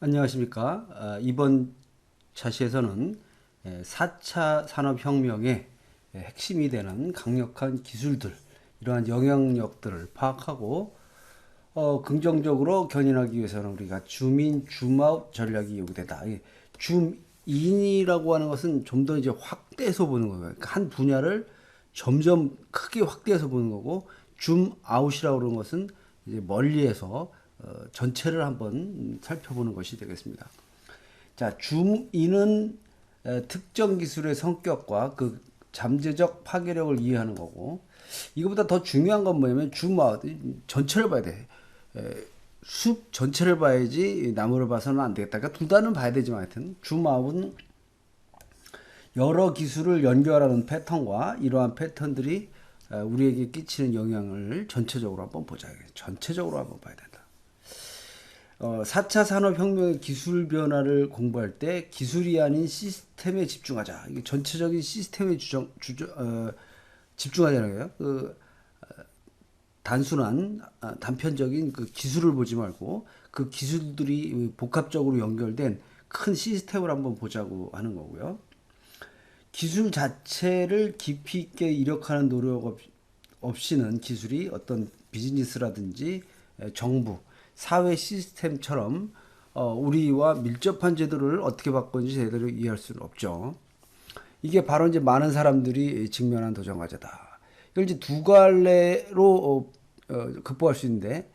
안녕하십니까. 아, 이번 차시에서는 4차 산업혁명의 핵심이 되는 강력한 기술들, 이러한 영향력들을 파악하고 어, 긍정적으로 견인하기 위해서는 우리가 주민 줌아웃 전략이 요구되다. 이 줌인이라고 하는 것은 좀 더 이제 확대해서 보는 거예요. 그러니까 한 분야를 점점 크게 확대해서 보는 거고 줌아웃이라고 그러는 것은 이제 멀리에서 어, 전체를 한번 살펴보는 것이 되겠습니다. 자, 줌인은 에, 특정 기술의 성격과 그 잠재적 파괴력을 이해하는 거고 이거보다 더 중요한 건 뭐냐면 줌아웃 전체를 봐야 돼. 에, 숲 전체를 봐야지 나무를 봐서는 안 되겠다. 그러니까 둘 다는 봐야 되지만 하여튼 줌아웃은 여러 기술을 연결하는 패턴과 이러한 패턴들이 에, 우리에게 끼치는 영향을 전체적으로 한번 보자. 전체적으로 한번 봐야 된다. 어, 4차 산업혁명의 기술 변화를 공부할 때 기술이 아닌 시스템에 집중하자. 이게 전체적인 시스템에 주정, 주저, 어, 집중하자는 거예요. 그, 어, 단순한, 아, 단편적인 그 기술을 보지 말고 그 기술들이 복합적으로 연결된 큰 시스템을 한번 보자고 하는 거고요. 기술 자체를 깊이 있게 이력하는 노력 없- 없이는 기술이 어떤 비즈니스라든지 에, 정부, 사회 시스템처럼 어, 우리와 밀접한 제도를 어떻게 바꾸는지 제대로 이해할 수는 없죠. 이게 바로 이제 많은 사람들이 직면한 도전 과제다. 이걸 이제 두 갈래로 어, 어, 극복할 수 있는데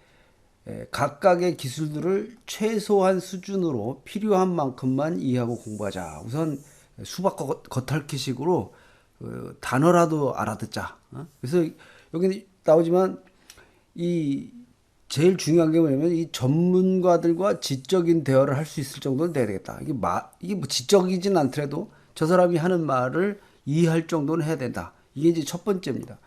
에, 각각의 기술들을 최소한 수준으로 필요한 만큼만 이해하고 공부하자. 우선 수박 겉- 겉핥기식으로 어, 단어라도 알아듣자. 어? 그래서 여기 나오지만 이 제일 중요한 게 뭐냐면 이 전문가들과 지적인 대화를 할 수 있을 정도는 돼야 되겠다. 이게 마, 이게 뭐 지적이진 않더라도 저 사람이 하는 말을 이해할 정도는 해야 된다. 이게 이제 첫 번째입니다.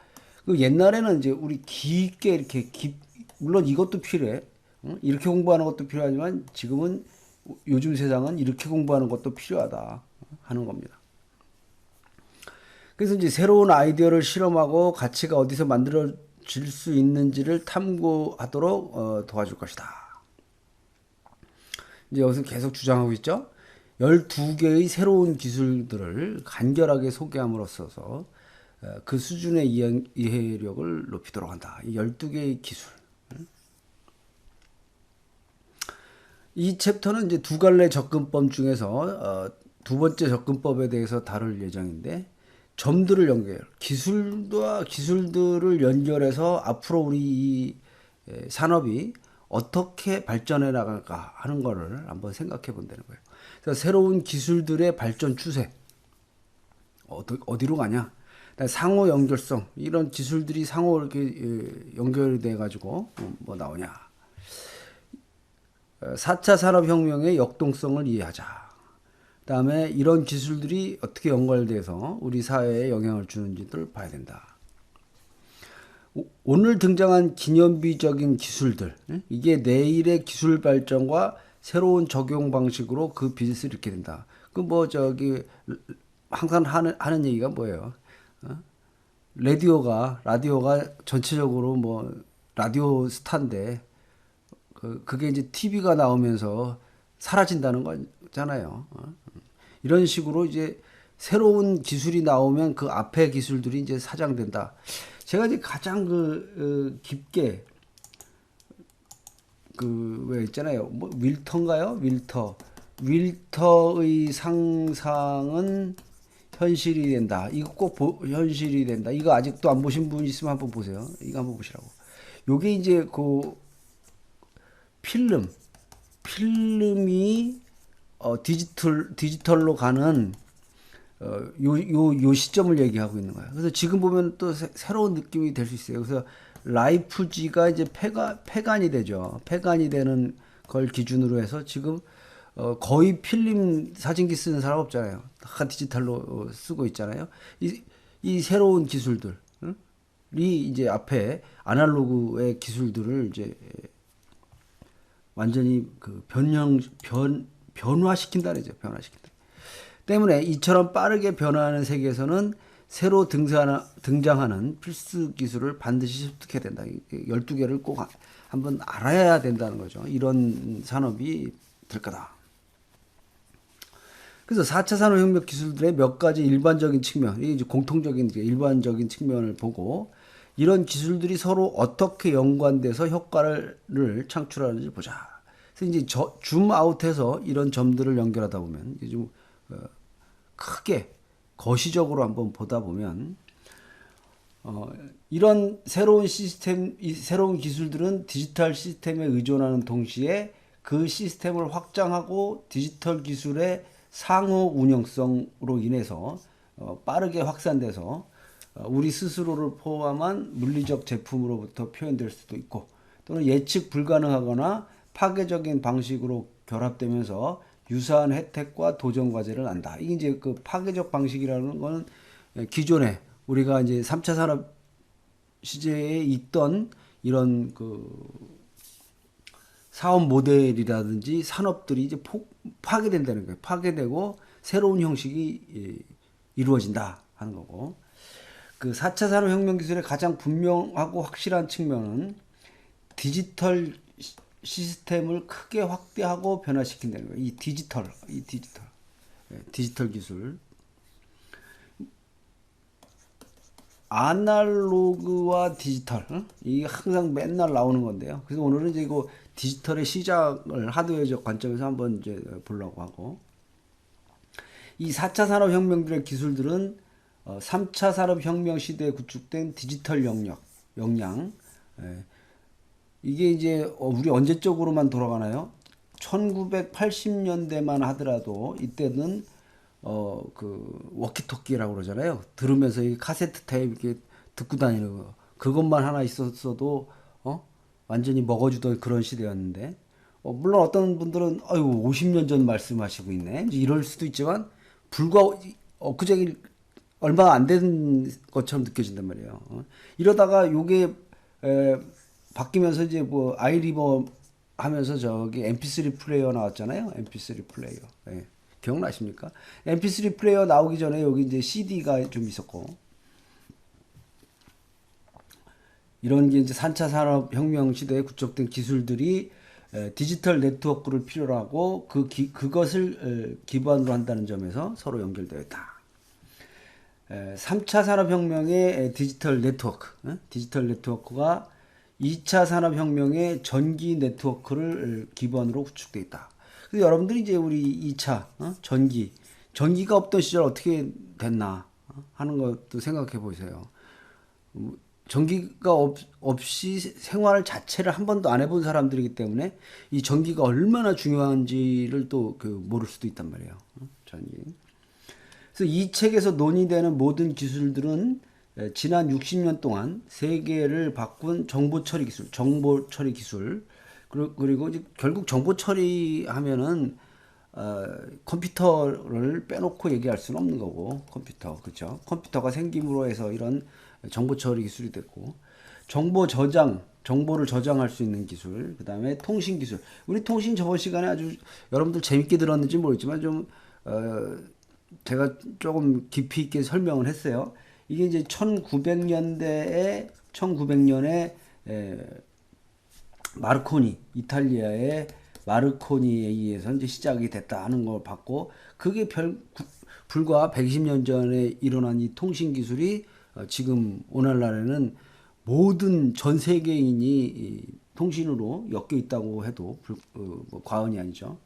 그 옛날에는 이제 우리 깊게 이렇게 깊, 물론 이것도 필요해. 응? 이렇게 공부하는 것도 필요하지만 지금은 요즘 세상은 이렇게 공부하는 것도 필요하다 하는 겁니다. 그래서 이제 새로운 아이디어를 실험하고 가치가 어디서 만들어 질 수 있는지를 탐구하도록 어, 도와줄 것이다. 이제 여기서 계속 주장하고 있죠. 12개의 새로운 기술들을 간결하게 소개함으로써 어, 그 수준의 이해, 이해력을 높이도록 한다. 이 12개의 기술. 이 챕터는 이제 두 갈래 접근법 중에서 어, 두 번째 접근법에 대해서 다룰 예정인데 점들을 연결, 기술과 기술들을 연결해서 앞으로 우리 이 에, 산업이 어떻게 발전해 나갈까 하는 거를 한번 생각해 본다는 거예요. 그래서 새로운 기술들의 발전 추세 어디, 어디로 가냐? 상호 연결성 이런 기술들이 상호 이렇게 에, 연결돼 가지고 뭐 나오냐? 4차 산업혁명의 역동성을 이해하자. 그다음에 이런 기술들이 어떻게 연결돼서 우리 사회에 영향을 주는지를 봐야 된다. 오- 오늘 등장한 기념비적인 기술들, 예? 이게 내일의 기술 발전과 새로운 적용 방식으로 그 비즈니스를 일으키게 된다. 그 뭐 저기 항상 하는 하는 얘기가 뭐예요? 어? 라디오가 라디오가 전체적으로 뭐 라디오 스타인데 그 그게 이제 TV가 나오면서 사라진다는 거잖아요. 어? 이런 식으로 이제 새로운 기술이 나오면 그 앞에 기술들이 이제 사장된다. 제가 이제 가장 그 어, 깊게 그 왜 있잖아요. 뭐 윌터인가요? 윌터. 윌터의 상상은 현실이 된다. 이거 꼭 보, 현실이 된다. 이거 아직도 안 보신 분 있으면 한번 보세요. 이거 한번 보시라고. 요게 이제 그 필름, 필름이 어, 디지털 디지털로 가는 어, 요, 시점을 얘기하고 있는 거예요. 그래서 지금 보면 또 새, 새로운 느낌이 될 수 있어요. 그래서 라이프지가 이제 폐가, 폐간이 되죠. 폐간이 되는 걸 기준으로 해서 지금 어, 거의 필름 사진기 쓰는 사람 없잖아요. 다 디지털로 어, 쓰고 있잖아요. 이, 이 새로운 기술들, 응? 이 이제 앞에 아날로그의 기술들을 이제 완전히 그 변형 변 변화시킨다 그러죠. 변화시킨다. 때문에 이처럼 빠르게 변화하는 세계에서는 새로 등장하는, 등장하는 필수 기술을 반드시 습득해야 된다. 12개를 꼭 하- 한번 알아야 된다는 거죠. 이런 산업이 될 거다. 그래서 4차 산업혁명 기술들의 몇 가지 일반적인 측면, 이게 이제 공통적인 일반적인 측면을 보고 이런 기술들이 서로 어떻게 연관돼서 효과를 창출하는지 보자. 그래서 이제 저, 줌 아웃해서 이런 점들을 연결하다 보면 좀 어, 크게 거시적으로 한번 보다 보면 어, 이런 새로운 시스템, 이 새로운 기술들은 디지털 시스템에 의존하는 동시에 그 시스템을 확장하고 디지털 기술의 상호 운영성으로 인해서 어, 빠르게 확산돼서 어, 우리 스스로를 포함한 물리적 제품으로부터 표현될 수도 있고 또는 예측 불가능하거나 파괴적인 방식으로 결합되면서 유사한 혜택과 도전 과제를 안다. 이게 이제 그 파괴적 방식이라는 거는 기존에 우리가 이제 3차 산업 시제에 있던 이런 그 사업 모델이라든지 산업들이 이제 폭, 파괴된다는 거예요. 파괴되고 새로운 형식이 예, 이루어진다 하는 거고. 그 4차 산업혁명 기술의 가장 분명하고 확실한 측면은 디지털 시- 시스템을 크게 확대하고 변화시킨다는 거예요. 이 디지털, 이 디지털, 예, 디지털 기술. 아날로그와 디지털 응? 이게 항상 맨날 나오는 건데요. 그래서 오늘은 이제 이거 디지털의 시작을 하드웨어적 관점에서 한번 이제 보려고 하고 이 4차 산업혁명들의 기술들은 어, 3차 산업혁명 시대에 구축된 디지털 영역, 역량 예. 이게 이제 어, 우리 언제적으로만 돌아가나요? 1980년대만 하더라도 이때는 어 그 워키토키라고 그러잖아요. 들으면서 이 카세트 테이프 이렇게 듣고 다니는 거. 그것만 하나 있었어도 어 완전히 먹어주던 그런 시대였는데 어, 물론 어떤 분들은 아유 50년 전 말씀하시고 있네. 이럴 수도 있지만 불과 엊그제 얼마 안 된 것처럼 느껴진단 말이에요. 어? 이러다가 요게 에, 바뀌면서 이제 뭐 아이리버 하면서 저기 MP3 플레이어 나왔잖아요. MP3 플레이어. 예. 기억나십니까? MP3 플레이어 나오기 전에 여기 이제 CD가 좀 있었고 이런 게 이제 3차 산업혁명 시대에 구축된 기술들이 에, 디지털 네트워크를 필요로 하고 그 기, 그것을 에, 기반으로 한다는 점에서 서로 연결되어 있다. 에, 3차 산업혁명의 에, 디지털 네트워크, 어? 디지털 네트워크가 2차 산업혁명의 전기 네트워크를 에, 기반으로 구축되어 있다. 그래서 여러분들이 이제 우리 2차 어? 전기, 전기가 없던 시절 어떻게 됐나 어? 하는 것도 생각해 보세요. 음, 전기가 없, 없이 생활 자체를 한 번도 안 해본 사람들이기 때문에 이 전기가 얼마나 중요한지를 또 그 모를 수도 있단 말이에요. 어? 전기. 그래서 이 책에서 논의되는 모든 기술들은 에, 지난 60년 동안 세계를 바꾼 정보 처리 기술, 정보 처리 기술, 그리고, 이제 결국 정보 처리 하면은 어, 컴퓨터를 빼놓고 얘기할 수는 없는 거고 컴퓨터. 그렇죠 컴퓨터가 생김으로 해서 이런 정보 처리 기술이 됐고 정보 저장 정보를 저장할 수 있는 기술 그 다음에 통신 기술. 우리 통신 저번 시간에 아주 여러분들 재밌게 들었는지 모르겠지만 좀 어, 제가 조금 깊이 있게 설명을 했어요 이게 이제 1900년대에 1900년에 에, 마르코니 이탈리아의 마르코니에 의해서 이제 시작이 됐다 하는 걸 봤고 그게 별 구- 불과 120년 전에 일어난 이 통신 기술이 어, 지금 오늘날에는 모든 전 세계인이 이 통신으로 엮여 있다고 해도 불, 어, 뭐 과언이 아니죠.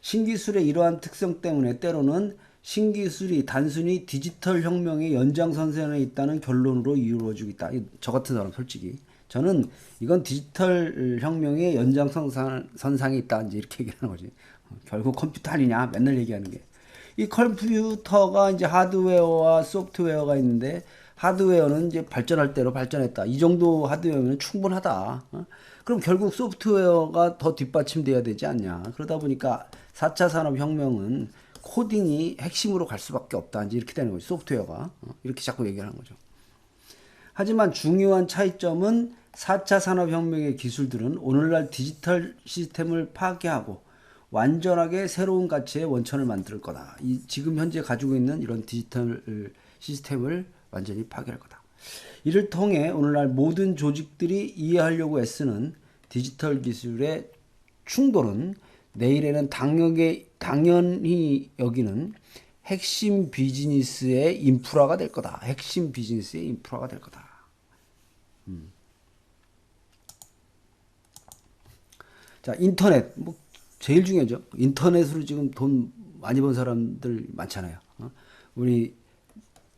신기술의 이러한 특성 때문에 때로는 신기술이 단순히 디지털 혁명의 연장선상에 있다는 결론으로 이루어지고 있다. 이- 저 같은 사람 솔직히 저는 이건 디지털 혁명의 연장선상에 있다. 이제 이렇게 얘기하는 거지. 어, 결국 컴퓨터 아니냐? 맨날 얘기하는 게. 이 컴퓨터가 이제 하드웨어와 소프트웨어가 있는데 하드웨어는 이제 발전할 대로 발전했다. 이 정도 하드웨어면 충분하다. 어? 그럼 결국 소프트웨어가 더 뒷받침돼야 되지 않냐. 그러다 보니까 4차 산업혁명은 코딩이 핵심으로 갈 수밖에 없다. 이제 이렇게 되는 거죠. 소프트웨어가. 어? 이렇게 자꾸 얘기하는 거죠. 하지만 중요한 차이점은 4차 산업혁명의 기술들은 오늘날 디지털 시스템을 파괴하고 완전하게 새로운 가치의 원천을 만들 거다. 이 지금 현재 가지고 있는 이런 디지털 시스템을 완전히 파괴할 거다. 이를 통해 오늘날 모든 조직들이 이해하려고 애쓰는 디지털 기술의 충돌은 내일에는 당연히 당연히 여기는 핵심 비즈니스의 인프라가 될 거다. 핵심 비즈니스의 인프라가 될 거다. 음. 자, 인터넷 뭐 제일 중요하죠. 인터넷으로 지금 돈 많이 번 사람들 많잖아요. 어? 우리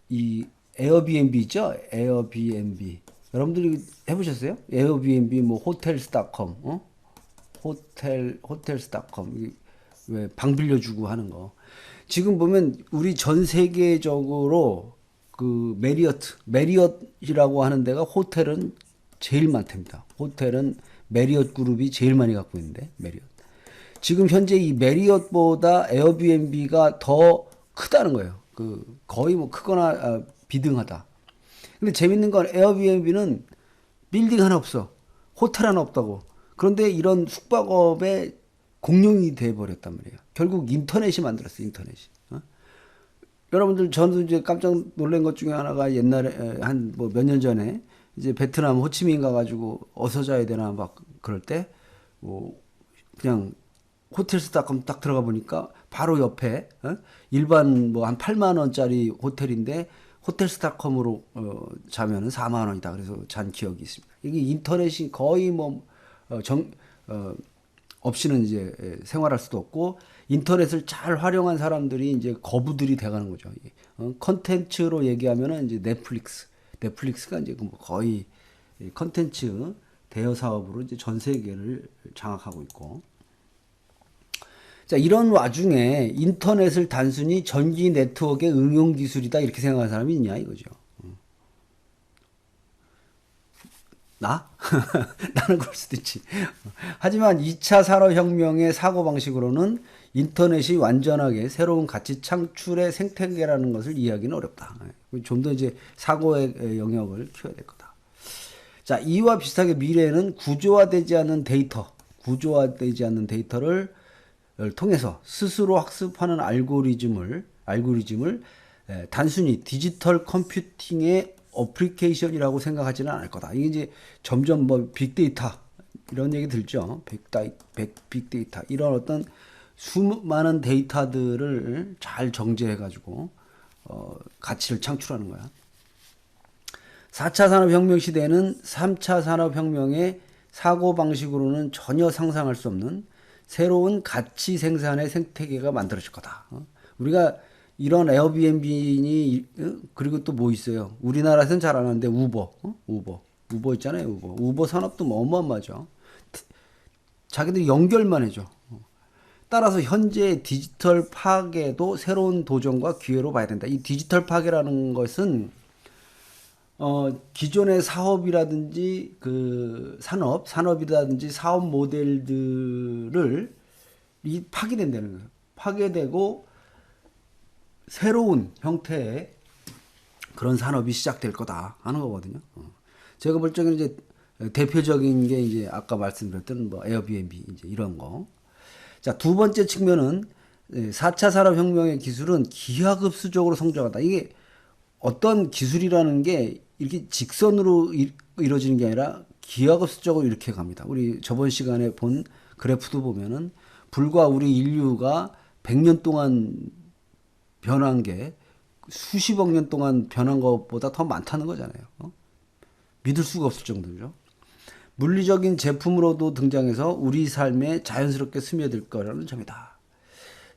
이 에어비앤비 있죠? 에어비앤비. 여러분들이 해보셨어요? 에어비앤비 뭐 호텔스닷컴, 어? 호텔 호텔스닷컴 왜 방 빌려주고 하는 거. 지금 보면 우리 전 세계적으로 그 메리어트 메리엇이라고 하는 데가 호텔은 제일 많답니다. 호텔은 메리엇 그룹이 제일 많이 갖고 있는데 메리엇. 지금 현재 이 메리엇보다 에어비앤비가 더 크다는 거예요. 그 거의 뭐 크거나 아, 비등하다. 근데 재밌는 건 에어비앤비는 빌딩 하나 없어. 호텔 하나 없다고. 그런데 이런 숙박업의 공룡이 돼 버렸단 말이에요. 결국 인터넷이 만들었어, 인터넷이. 어? 여러분들 저도 이제 깜짝 놀란 것 중에 하나가 옛날에 한 뭐 몇 년 전에 이제 베트남 호치민 가가지고 어서 자야 되나 막 그럴 때 뭐 그냥 호텔스닷컴 딱 들어가 보니까 바로 옆에 어? 일반 뭐 한 8만 원짜리 호텔인데 호텔스닷컴으로 어, 자면은 4만 원이다. 그래서 잔 기억이 있습니다. 이게 인터넷이 거의 뭐 어, 정, 어, 없이는 이제 예, 생활할 수도 없고 인터넷을 잘 활용한 사람들이 이제 거부들이 돼가는 거죠. 이, 어, 컨텐츠로 얘기하면은 이제 넷플릭스, 넷플릭스가 이제 그뭐 거의 이 컨텐츠 대여 사업으로 이제 전 세계를 장악하고 있고. 자, 이런 와중에 인터넷을 단순히 전기 네트워크의 응용 기술이다 이렇게 생각하는 사람이 있냐 이거죠. 음. 나? 나는 그럴 수도 있지. 하지만 2차 산업혁명의 사고방식으로는 인터넷이 완전하게 새로운 가치 창출의 생태계라는 것을 이해하기는 어렵다. 좀 더 이제 사고의 영역을 키워야 될 거다. 자, 이와 비슷하게 미래에는 구조화되지 않는 데이터, 구조화되지 않는 데이터를 통해서 스스로 학습하는 알고리즘을 알고리즘을 에, 단순히 디지털 컴퓨팅의 어플리케이션이라고 생각하지는 않을 거다. 이게 이제 점점 뭐 빅데이터 이런 얘기 들죠. 빅다이, 빅, 빅데이터 이런 어떤 수많은 데이터들을 잘 정제해 가지고 어, 가치를 창출하는 거야. 4차 산업혁명 시대에는 3차 산업혁명의 사고 방식으로는 전혀 상상할 수 없는 새로운 가치 생산의 생태계가 만들어질 거다. 어? 우리가 이런 에어비앤비니 어? 그리고 또 뭐 있어요? 우리나라에서는 잘 안 하는데 우버, 어? 우버, 우버 있잖아요. 우버, 우버 산업도 뭐 어마어마하죠. 자기들이 연결만 해줘. 어. 따라서 현재 디지털 파괴도 새로운 도전과 기회로 봐야 된다. 이 디지털 파괴라는 것은 어, 기존의 사업이라든지 그 산업, 산업이라든지 사업 모델들을 이 파괴된다는 거예요. 파괴되고 새로운 형태의 그런 산업이 시작될 거다 하는 거거든요. 어. 제가 볼 적에는 이제 대표적인 게 이제 아까 말씀드렸던 뭐 에어비앤비 이제 이런 거. 자, 두 번째 측면은 4차 산업혁명의 기술은 기하급수적으로 성장한다. 이게 어떤 기술이라는 게 이렇게 직선으로 이루어지는 게 아니라 기하급수적으로 이렇게 갑니다. 우리 저번 시간에 본 그래프도 보면은 불과 우리 인류가 100년 동안 변한 게 수십억 년 동안 변한 것보다 더 많다는 거잖아요. 어? 믿을 수가 없을 정도죠. 물리적인 제품으로도 등장해서 우리 삶에 자연스럽게 스며들 거라는 점이다.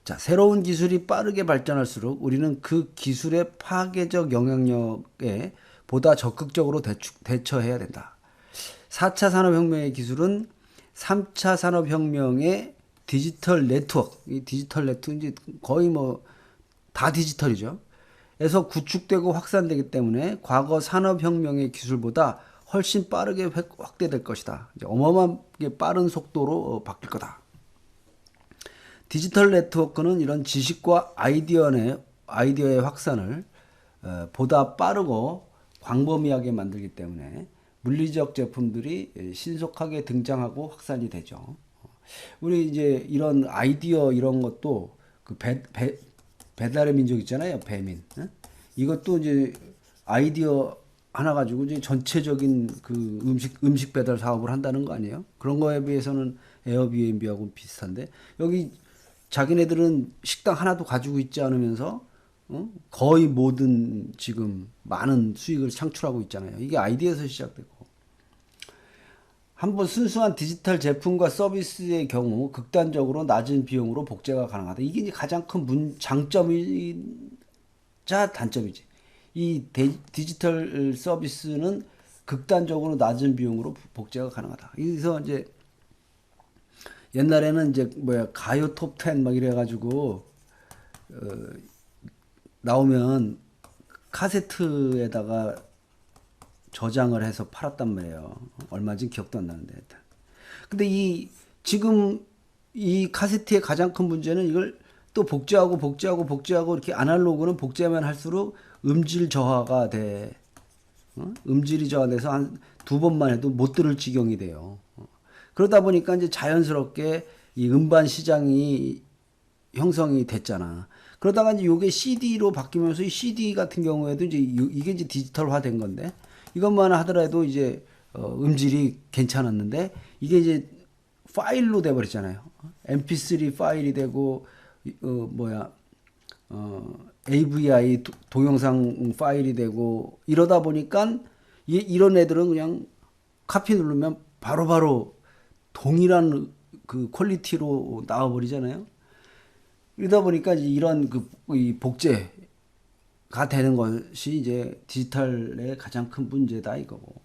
자, 새로운 기술이 빠르게 발전할수록 우리는 그 기술의 파괴적 영향력에 보다 적극적으로 대추, 대처해야 된다. 4차 산업혁명의 기술은 3차 산업혁명의 디지털 네트워크, 이 디지털 네트워크 이제 거의 뭐 다 디지털이죠. 에서 구축되고 확산되기 때문에 과거 산업혁명의 기술보다 훨씬 빠르게 확대될 것이다. 어마어마하게 빠른 속도로 어, 바뀔 거다. 디지털 네트워크는 이런 지식과 아이디어의, 아이디어의 확산을 어, 보다 빠르고 광범위하게 만들기 때문에 물리적 제품들이 신속하게 등장하고 확산이 되죠. 우리 이제 이런 아이디어 이런 것도 그 배, 배, 배달의 민족 있잖아요. 배민. 응? 이것도 이제 아이디어 하나 가지고 이제 전체적인 그 음식 음식 배달 사업을 한다는 거 아니에요? 그런 거에 비해서는 에어비앤비하고 비슷한데 여기 자기네들은 식당 하나도 가지고 있지 않으면서 어? 거의 모든 지금 많은 수익을 창출하고 있잖아요. 이게 아이디에서 시작되고 한번 순수한 디지털 제품과 서비스의 경우 극단적으로 낮은 비용으로 복제가 가능하다. 이게 가장 큰 문, 장점이자 단점이지. 이 데, 디지털 서비스는 극단적으로 낮은 비용으로 복제가 가능하다. 그래서 이제 옛날에는 이제 뭐야 가요 톱10 막 이래가지고 어, 나오면 카세트에다가 저장을 해서 팔았단 말이에요. 얼마인지 기억도 안 나는데. 근데 이 지금 이 카세트의 가장 큰 문제는 이걸 또 복제하고 복제하고 복제하고 이렇게 아날로그는 복제만 할수록 음질 저하가 돼. 어? 음질이 저하돼서 한 두 번만 해도 못 들을 지경이 돼요. 어. 그러다 보니까 이제 자연스럽게 이 음반 시장이 형성이 됐잖아. 그러다가 이제 요게 CD로 바뀌면서 이 CD 같은 경우에도 이제 요- 이게 이제 디지털화 된 건데 이것만 하더라도 이제 어, 음질이 괜찮았는데 이게 이제 파일로 돼 버렸잖아요. MP3 파일이 되고 이- 어 뭐야 어 AVI 도- 동영상 파일이 되고 이러다 보니까 이, 이런 애들은 그냥 카피 누르면 바로바로 동일한 그 퀄리티로 나와 버리잖아요. 이러다 보니까 이런 그이 복제 가 되는 것이 이제 디지털의 가장 큰 문제다 이거고.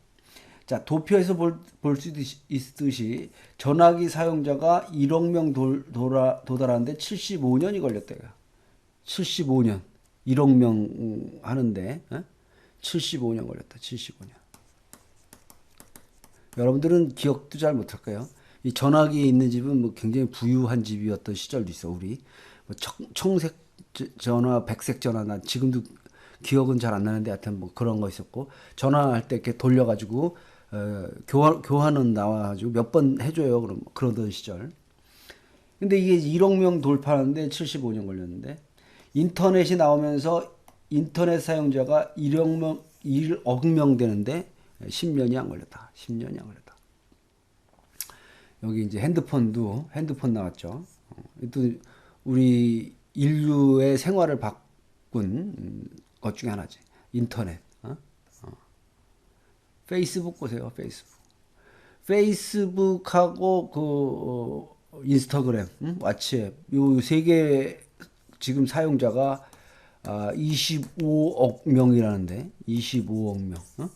자 도표에서 볼, 볼 수 있듯이 전화기 사용자가 1억 명 돌, 돌아, 도달하는데 75년이 걸렸대요. 75년 1억 명 음, 하는데 어? 75년 걸렸다. 75년. 여러분들은 기억도 잘 못할 거예요. 이 전화기에 있는 집은 뭐 굉장히 부유한 집이었던 시절도 있어 우리 뭐 청, 청색 저- 전화, 백색 전화 나 지금도 기억은 잘 안 나는데 하여튼 뭐 그런 거 있었고 전화할 때 이렇게 돌려가지고 어, 교환 교환은 나와가지고 몇 번 해줘요 그럼 그러던 시절. 근데 이게 1억 명 돌파하는데 75년 걸렸는데 인터넷이 나오면서 인터넷 사용자가 1억 명 1억 명 되는데 10년이 안 걸렸다. 10년이 안 걸렸다. 여기 이제 핸드폰도 핸드폰 나왔죠. 어, 또 우리 인류의 생활을 바꾼 음, 것 중에 하나지. 인터넷. 어? 어. 페이스북 보세요. 페이스북. 페이스북하고 그 어, 인스타그램, 음? 왓츠앱 요세 개 지금 사용자가 아, 25억 명이라는데 25억 명. 어?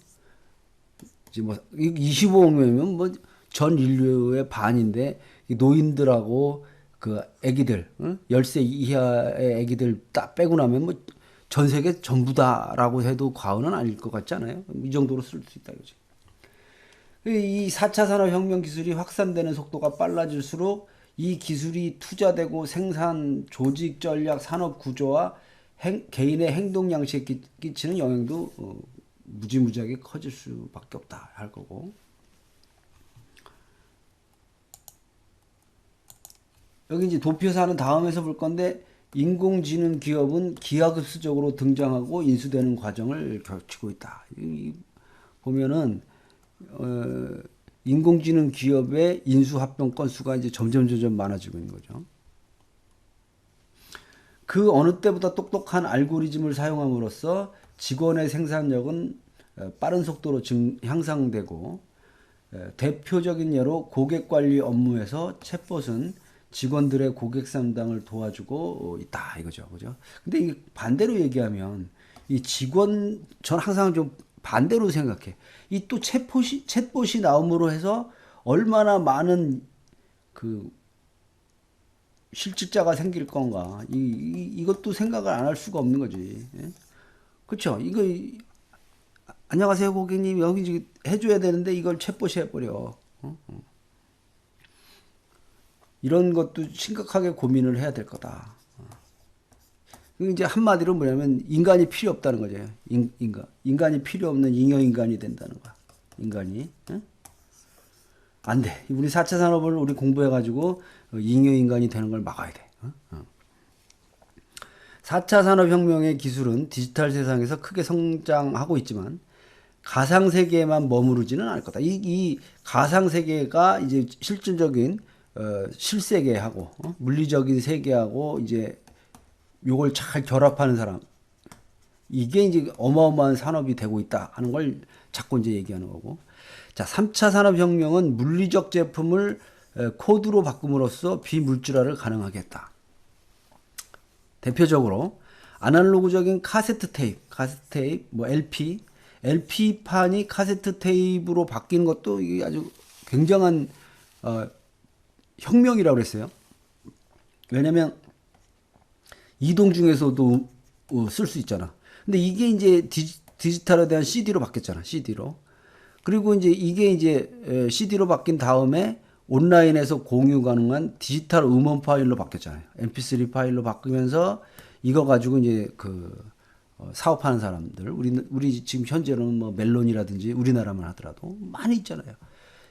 지금 뭐 25억 명이면 뭐 전 인류의 반인데 이 노인들하고 그 아기들 응? 10세 이하의 아기들 딱 빼고 나면 뭐 전 세계 전부다라고 해도 과언은 아닐 것 같지 않아요? 이 정도로 쓸 수 있다 이거지. 이 4차 산업혁명 기술이 확산되는 속도가 빨라질수록 이 기술이 투자되고 생산, 조직 전략, 산업 구조와 행- 개인의 행동 양식에 끼- 끼치는 영향도 어, 무지무지하게 커질 수밖에 없다 할 거고. 여기 이제 도표사는 다음에서 볼 건데 인공지능 기업은 기하급수적으로 등장하고 인수되는 과정을 겪고 있다. 이, 보면은 어, 인공지능 기업의 인수 합병 건수가 이제 점점 점점 많아지고 있는 거죠. 그 어느 때보다 똑똑한 알고리즘을 사용함으로써 직원의 생산력은 어, 빠른 속도로 증, 향상되고 에, 대표적인 예로 고객 관리 업무에서 챗봇은 직원들의 고객 상담을 도와주고 어, 있다 이거죠, 그죠? 근데 이 반대로 얘기하면 이 직원 전 항상 좀 반대로 생각해. 이 또 챗봇이 챗봇이 나옴으로 해서 얼마나 많은 그 실직자가 생길 건가 이, 이 이것도 생각을 안 할 수가 없는 거지. 예? 그렇죠? 이거 이- 안녕하세요 고객님 여기 지금 해줘야 되는데 이걸 챗봇이 해버려. 어? 어. 이런 것도 심각하게 고민을 해야 될 거다. 어. 그 이제 한마디로 뭐냐면 인간이 필요 없다는 거죠. 인, 인간 인간이 필요 없는 잉여 인간이 된다는 거야. 인간이 응? 안 돼. 우리 4차 산업을 우리 공부해가지고 어, 잉여 인간이 되는 걸 막아야 돼. 어? 어. 4차 산업혁명의 기술은 디지털 세상에서 크게 성장하고 있지만 가상 세계에만 머무르지는 않을 거다. 이, 이 가상 세계가 이제 실질적인 어, 실세계하고 어? 물리적인 세계하고 이제 요걸 잘 결합하는 사람 이게 이제 어마어마한 산업이 되고 있다 하는 걸 자꾸 이제 얘기하는 거고. 자, 3차 산업혁명은 물리적 제품을 에, 코드로 바꿈으로써 비물질화를 가능하게 했다. 대표적으로 아날로그적인 카세트 테이프, 카세트 테이프, 뭐 LP, LP판이 카세트 테이프로 바뀌는 것도 이게 아주 굉장한 어, 혁명이라고 그랬어요. 왜냐면 이동 중에서도 어, 쓸수 있잖아. 근데 이게 이제 디지, 디지 털에 대한 CD로 바뀌었잖아. CD로. 그리고 이제 이게 이제 에, CD로 바뀐 다음에 온라인에서 공유 가능한 디지털 음원 파일로 바뀌었잖아요. MP3 파일로 바뀌면서 이거 가지고 이제 그 어, 사업하는 사람들, 우리 우리 지금 현재는 뭐 멜론이라든지 우리나라만 하더라도 많이 있잖아요.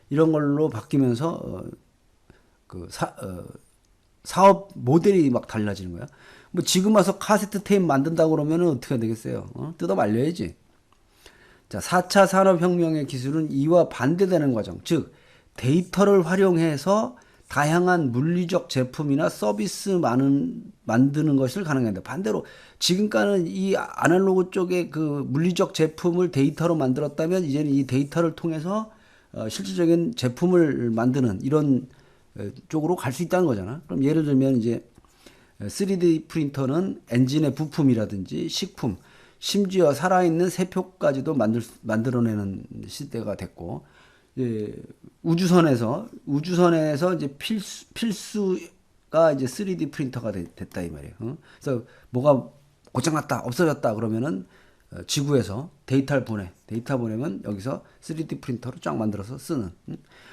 이런 걸로 바뀌면서 어, 그 사, 어, 사업 모델이 막 달라지는 거야. 뭐 지금 와서 카세트 테이프 만든다고 그러면은 어떻게 되겠어요? 어? 뜯어 말려야지. 자, 4차 산업혁명의 기술은 이와 반대되는 과정, 즉 데이터를 활용해서 다양한 물리적 제품이나 서비스 많은 만드는 것을 가능합니다. 반대로 지금까지는 이 아날로그 쪽에 그 물리적 제품을 데이터로 만들었다면 이제는 이 데이터를 통해서 어, 실질적인 제품을 만드는 이런 어, 쪽으로 갈 수 있다는 거잖아. 그럼 예를 들면 이제 3D 프린터는 엔진의 부품이라든지 식품, 심지어 살아있는 세표까지도 만들, 만들어내는 시대가 됐고, 예, 우주선에서, 우주선에서 이제 필수, 필수가 이제 3D 프린터가 되- 됐다, 이 말이에요. 어? 그래서 뭐가 고장났다, 없어졌다, 그러면은 어, 지구에서 데이터를 보내. 데이터 보내면 여기서 3D 프린터로 쫙 만들어서 쓰는.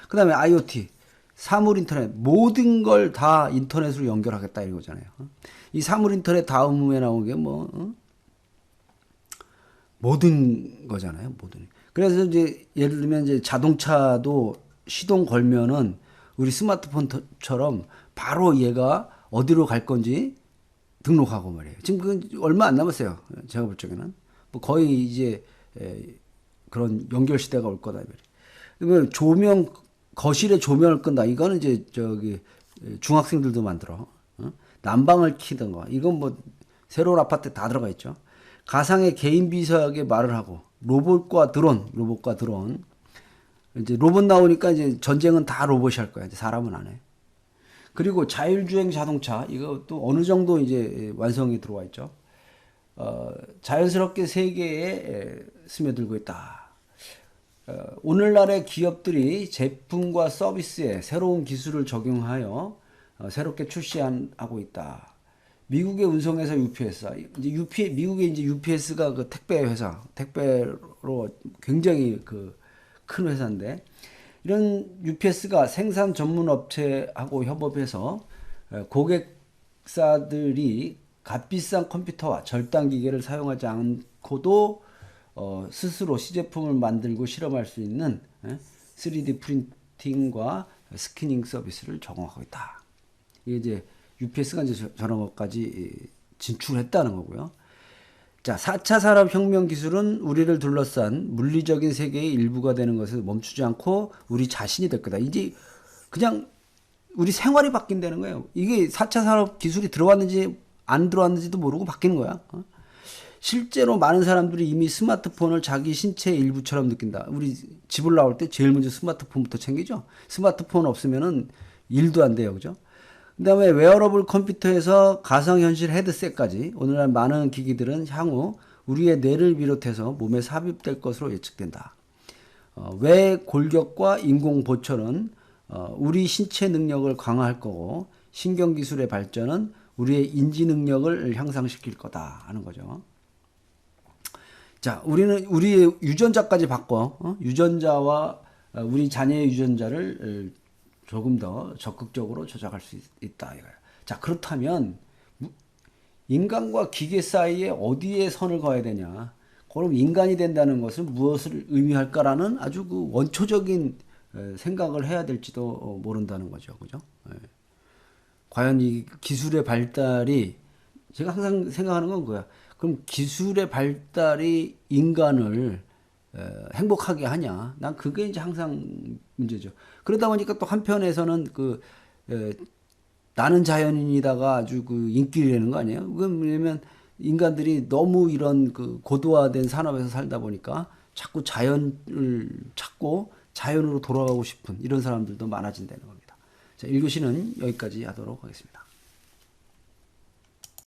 그 다음에 IoT. 사물 인터넷 모든 걸 다 인터넷으로 연결하겠다 이거잖아요. 이 사물 인터넷 다음에 나온 게 뭐 모든 거잖아요. 모든. 그래서 이제 예를 들면 이제 자동차도 시동 걸면은 우리 스마트폰처럼 바로 얘가 어디로 갈 건지 등록하고 말이에요. 지금 그 얼마 안 남았어요. 제가 볼 적에는 뭐 거의 이제 에, 그런 연결 시대가 올 거다. 이 말이에요. 조명 거실에 조명을 끈다. 이거는 이제 저기 중학생들도 만들어. 어? 난방을 키든가. 이건 뭐 새로운 아파트 다 들어가 있죠. 가상의 개인 비서에게 말을 하고 로봇과 드론, 로봇과 드론. 이제 로봇 나오니까 이제 전쟁은 다 로봇이 할 거야. 이제 사람은 안 해. 그리고 자율주행 자동차 또 어느 정도 이제 완성이 들어와 있죠. 어, 자연스럽게 세계에 에, 스며들고 있다. 어, 오늘날의 기업들이 제품과 서비스에 새로운 기술을 적용하여 어, 새롭게 출시하고 있다. 미국의 운송회사 UPS, UP 미국의 이제 UPS가 그 택배 회사, 택배로 굉장히 그 큰 회사인데 이런 UPS가 생산 전문 업체하고 협업해서 어, 고객사들이 값비싼 컴퓨터와 절단 기계를 사용하지 않고도 어, 스스로 시제품을 만들고 실험할 수 있는 예? 3D 프린팅과 스캐닝 서비스를 적용하고 있다. 이게 이제 UPS가 이제 저- 저런 것까지 진출했다는 거고요. 자, 4차 산업혁명 기술은 우리를 둘러싼 물리적인 세계의 일부가 되는 것을 멈추지 않고 우리 자신이 될 거다. 이제 그냥 우리 생활이 바뀐다는 거예요. 이게 4차 산업 기술이 들어왔는지 안 들어왔는지도 모르고 바뀌는 거야. 어? 실제로 많은 사람들이 이미 스마트폰을 자기 신체의 일부처럼 느낀다. 우리 집을 나올 때 제일 먼저 스마트폰부터 챙기죠. 스마트폰 없으면은 일도 안 돼요. 그죠? 그 다음에 웨어러블 컴퓨터에서 가상현실 헤드셋까지 오늘날 많은 기기들은 향후 우리의 뇌를 비롯해서 몸에 삽입될 것으로 예측된다. 어, 외 골격과 인공 보철은 어, 우리 신체 능력을 강화할 거고 신경 기술의 발전은 우리의 인지 능력을 향상시킬 거다 하는 거죠. 자, 우리는 우리의 유전자까지 바꿔 어? 유전자와 어, 우리 자녀의 유전자를 어, 조금 더 적극적으로 조작할 수 있, 있다 이거야. 자, 그렇다면 무- 인간과 기계 사이에 어디에 선을 그어야 되냐? 그럼 인간이 된다는 것은 무엇을 의미할까라는 아주 그 원초적인 에, 생각을 해야 될지도 어, 모른다는 거죠, 그죠? 예. 과연 이 기술의 발달이 제가 항상 생각하는 건 그거야. 그럼 기술의 발달이 인간을 에, 행복하게 하냐? 난 그게 이제 항상 문제죠. 그러다 보니까 또 한편에서는 그 에, 나는 자연인이다가 아주 그 인기를 내는 거 아니에요? 그건 왜냐면 인간들이 너무 이런 그 고도화된 산업에서 살다 보니까 자꾸 자연을 찾고 자연으로 돌아가고 싶은 이런 사람들도 많아진다는 겁니다. 자, 1교시는 여기까지 하도록 하겠습니다.